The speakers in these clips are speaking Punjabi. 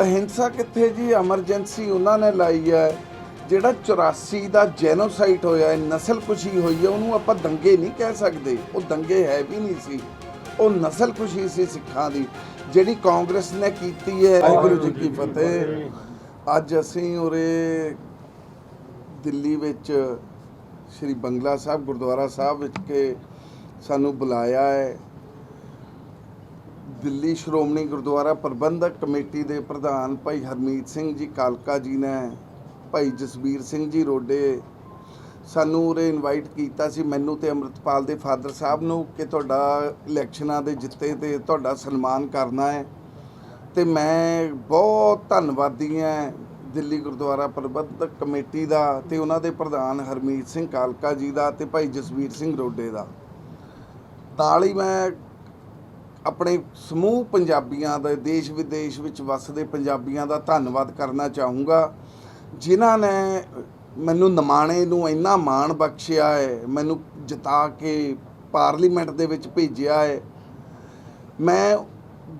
ਅਹਿੰਸਾ ਕਿੱਥੇ ਜੀ? ਐਮਰਜੈਂਸੀ ਉਹਨਾਂ ਨੇ ਲਾਈ ਹੈ। ਜਿਹੜਾ 84 ਦਾ ਜੈਨੋਸਾਈਡ ਹੋਇਆ ਹੈ ਨਸਲਕੁਸ਼ੀ ਹੋਈ ਹੈ, ਉਹਨੂੰ ਆਪਾਂ ਦੰਗੇ ਨਹੀਂ ਕਹਿ ਸਕਦੇ। ਉਹ ਦੰਗੇ ਹੈ ਵੀ ਨਹੀਂ ਸੀ। ਉਹ ਨਸਲਕੁਸ਼ੀ ਸੀ ਸਿੱਖਾਂ ਦੀ, ਜਿਹੜੀ ਕਾਂਗਰਸ ਨੇ ਕੀਤੀ ਹੈ। ਵਾਹਿਗੁਰੂ ਜੀ ਕੀ ਫਤਿਹ। ਅੱਜ ਅਸੀਂ ਉਰੇ ਦਿੱਲੀ ਵਿੱਚ ਸ੍ਰੀ ਬੰਗਲਾ ਸਾਹਿਬ, ਗੁਰਦੁਆਰਾ ਸਾਹਿਬ ਵਿੱਚ ਕੇ ਸਾਨੂੰ ਬੁਲਾਇਆ ਹੈ। ਦਿੱਲੀ ਸ਼੍ਰੋਮਣੀ ਗੁਰਦੁਆਰਾ ਪ੍ਰਬੰਧਕ ਕਮੇਟੀ ਦੇ ਪ੍ਰਧਾਨ ਭਾਈ ਹਰਮੀਤ ਸਿੰਘ ਜੀ ਕਾਲਕਾ ਜੀ ਨੇ ਭਾਈ ਜਸਬੀਰ ਸਿੰਘ ਜੀ ਰੋਡੇ ਸਾਨੂੰ ਉਰੇ ਇਨਵਾਈਟ ਕੀਤਾ ਸੀ। ਮੈਨੂੰ ਤੇ ਅੰਮ੍ਰਿਤਪਾਲ ਦੇ ਫਾਦਰ ਸਾਹਿਬ ਨੂੰ ਕਿ ਤੁਹਾਡਾ ਇਲੈਕਸ਼ਨਾਂ ਦੇ ਜਿੱਤੇ ਤੇ ਤੁਹਾਡਾ ਸਨਮਾਨ ਕਰਨਾ ਹੈ। ਤੇ ਮੈਂ ਬਹੁਤ ਧੰਨਵਾਦੀ ਹਾਂ ਦਿੱਲੀ ਗੁਰਦੁਆਰਾ ਪ੍ਰਬੰਧਕ ਕਮੇਟੀ ਦਾ ਤੇ ਉਹਨਾਂ ਦੇ ਪ੍ਰਧਾਨ ਹਰਮੀਤ ਸਿੰਘ ਕਾਲਕਾ ਜੀ ਦਾ ਤੇ ਭਾਈ ਜਸਵੀਰ ਸਿੰਘ ਰੋਡੇ ਦਾ। ਨਾਲ ਹੀ ਮੈਂ ਆਪਣੇ ਸਮੂਹ ਪੰਜਾਬੀਆਂ ਦਾ, ਦੇਸ਼ ਵਿਦੇਸ਼ ਵਿੱਚ ਵੱਸਦੇ ਪੰਜਾਬੀਆਂ ਦਾ ਧੰਨਵਾਦ ਕਰਨਾ ਚਾਹੂੰਗਾ। ਜਿਨ੍ਹਾਂ ਨੇ ਮੈਨੂੰ ਨਮਾਣੇ ਨੂੰ ਇੰਨਾ ਮਾਣ ਬਖਸ਼ਿਆ ਹੈ, ਮੈਨੂੰ ਜਿਤਾ ਕੇ ਪਾਰਲੀਮੈਂਟ ਦੇ ਵਿੱਚ ਭੇਜਿਆ ਹੈ। ਮੈਂ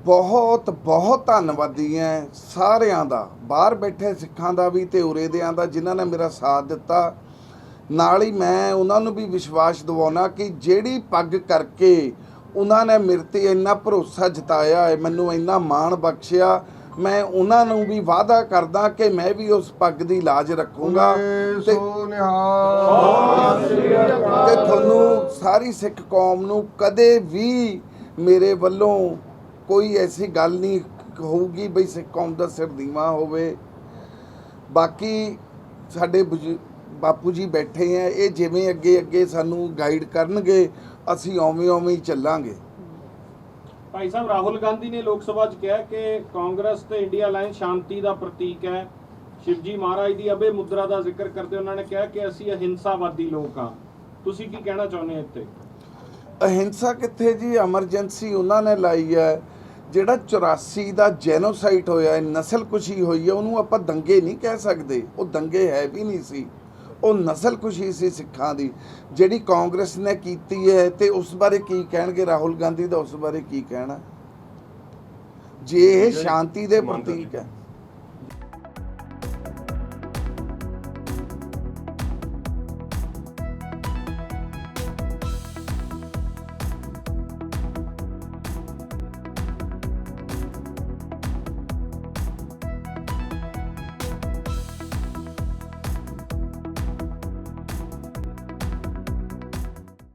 ਬਹੁਤ ਬਹੁਤ ਧੰਨਵਾਦੀ ਹਾਂ ਸਾਰਿਆਂ ਦਾ, ਬਾਹਰ ਬੈਠੇ ਸਿੱਖਾਂ ਦਾ ਵੀ ਤੇ ਉਰੇ ਦਿਆਂ ਦਾ, ਜਿਨ੍ਹਾਂ ਨੇ ਮੇਰਾ ਸਾਥ ਦਿੱਤਾ। ਨਾਲ ਹੀ ਮੈਂ ਉਹਨਾਂ ਨੂੰ ਵੀ ਵਿਸ਼ਵਾਸ ਦਿਵਾਉਣਾ ਕਿ ਜਿਹੜੀ ਪੱਗ ਕਰਕੇ ਉਹਨਾਂ ਨੇ ਮੇਰੇ ਤੇ ਇੰਨਾ ਭਰੋਸਾ ਜਤਾਇਆ ਹੈ ਮੈਨੂੰ ਇੰਨਾ ਮਾਣ ਬਖਸ਼ਿਆ। ਮੈਂ ਉਹਨਾਂ ਨੂੰ ਵੀ ਵਾਅਦਾ ਕਰਦਾ ਕਿ ਮੈਂ ਵੀ ਉਸ ਪੱਗ ਦੀ ਲਾਜ ਰੱਖੂੰਗਾ। ਤੇ ਸੋ ਨਿਹਾਲ ਤੇ ਤੁਹਾਨੂੰ ਸਾਰੀ ਸਿੱਖ ਕੌਮ ਨੂੰ ਕਦੇ ਵੀ ਮੇਰੇ ਵੱਲੋਂ ਕੋਈ ਐਸੀ ਗੱਲ ਨਹੀਂ ਹੋਊਗੀ ਬਈ ਸਿੱਖ ਕੌਮ ਦਾ ਸਿਰ ਨੀਵਾਂ ਹੋਵੇ। ਬਾਕੀ ਸਾਡੇ ਬਾਪੂ ਜੀ ਬੈਠੇ ਆ ਇਹ ਜਿਵੇਂ ਅੱਗੇ ਅੱਗੇ ਸਾਨੂੰ ਗਾਈਡ ਕਰਨਗੇ ਅਸੀਂ ਓਵੇਂ ਓਵੇਂ ਹੀ ਚੱਲਾਂਗੇ। ਭਾਈ ਸਾਹਿਬ ਰਾਹੁਲ ਗਾਂਧੀ ਨੇ ਲੋਕ ਸਭਾ 'ਚ ਕਿਹਾ ਕਿ ਕਾਂਗਰਸ ਤੇ ਇੰਡੀਆ ਅਲਾਈਅੰਸ ਸ਼ਾਂਤੀ ਦਾ ਪ੍ਰਤੀਕ ਹੈ। ਸ਼ਿਵਜੀ ਮਹਾਰਾਜ ਦੀ ਅਬੇ ਮੁਦਰਾ ਦਾ ਜ਼ਿਕਰ ਕਰਦੇ ਉਹਨਾਂ ਨੇ ਕਿਹਾ ਕਿ ਅਸੀਂ ਅਹਿੰਸਾਵਾਦੀ ਲੋਕ ਹਾਂ। ਤੁਸੀਂ ਕੀ ਕਹਿਣਾ ਚਾਹੁੰਦੇ ਹੋ ਇੱਥੇ? ਅਹਿੰਸਾ ਕਿੱਥੇ ਜੀ? ਐਮਰਜੈਂਸੀ ਉਹਨਾਂ ਨੇ ਲਾਈ ਹੈ। ਜਿਹੜਾ 84 ਦਾ ਜੈਨੋਸਾਈਡ ਹੋਇਆ ਹੈ ਨਸਲਕੁਸ਼ੀ ਹੋਈ ਹੈ ਉਹਨੂੰ ਆਪਾਂ ਦੰਗੇ ਨਹੀਂ ਕਹਿ ਸਕਦੇ। ਉਹ ਦੰਗੇ ਹੈ ਵੀ ਨਹੀਂ ਸੀ। ਉਹ ਨਸਲਕੁਸ਼ੀ ਸੀ ਸਿੱਖਾਂ ਦੀ ਜਿਹੜੀ ਕਾਂਗਰਸ ਨੇ ਕੀਤੀ ਹੈ ਤੇ ਉਸ ਬਾਰੇ ਕੀ ਕਹਿਣਗੇ? ਰਾਹੁਲ ਗਾਂਧੀ ਦਾ ਉਸ ਬਾਰੇ ਕੀ ਕਹਿਣਾ? ਜੇ ਇਹ ਸ਼ਾਂਤੀ ਦੇ ਪ੍ਰਤੀਕ ਹੈ।